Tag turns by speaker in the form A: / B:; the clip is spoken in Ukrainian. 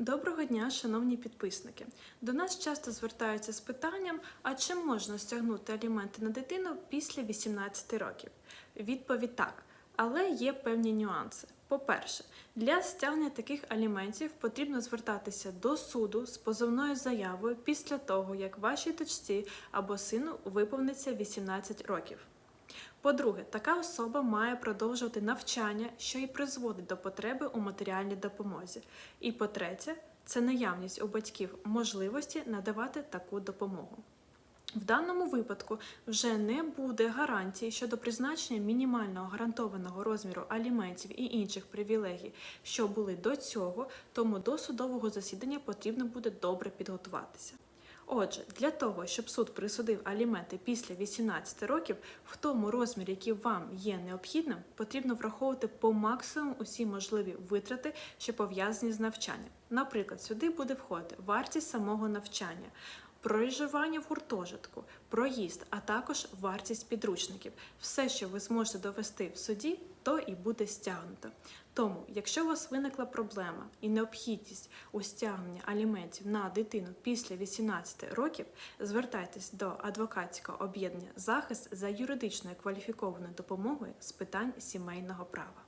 A: Доброго дня, шановні підписники. До нас часто звертаються з питанням: а чи можна стягнути аліменти на дитину після 18 років? Відповідь так, але є певні нюанси. По-перше, для стягнення таких аліментів потрібно звертатися до суду з позовною заявою після того, як вашій дочці або сину виповниться 18 років. По-друге, така особа має продовжувати навчання, що і призводить до потреби у матеріальній допомозі. І по-третє, це наявність у батьків можливості надавати таку допомогу. В даному випадку вже не буде гарантії щодо призначення мінімального гарантованого розміру аліментів і інших привілегій, що були до цього, тому до судового засідання потрібно буде добре підготуватися. Отже, для того, щоб суд присудив аліменти після 18 років, в тому розмірі, який вам є необхідним, потрібно враховувати по максимуму усі можливі витрати, що пов'язані з навчанням. Наприклад, сюди буде входити вартість самого навчання. Проживання в гуртожитку, проїзд, а також вартість підручників. Все, що ви зможете довести в суді, то і буде стягнуто. Тому, якщо у вас виникла проблема і необхідність у стягненні аліментів на дитину після 18 років, звертайтесь до адвокатського об'єднання захист за юридичною кваліфікованою допомогою з питань сімейного права.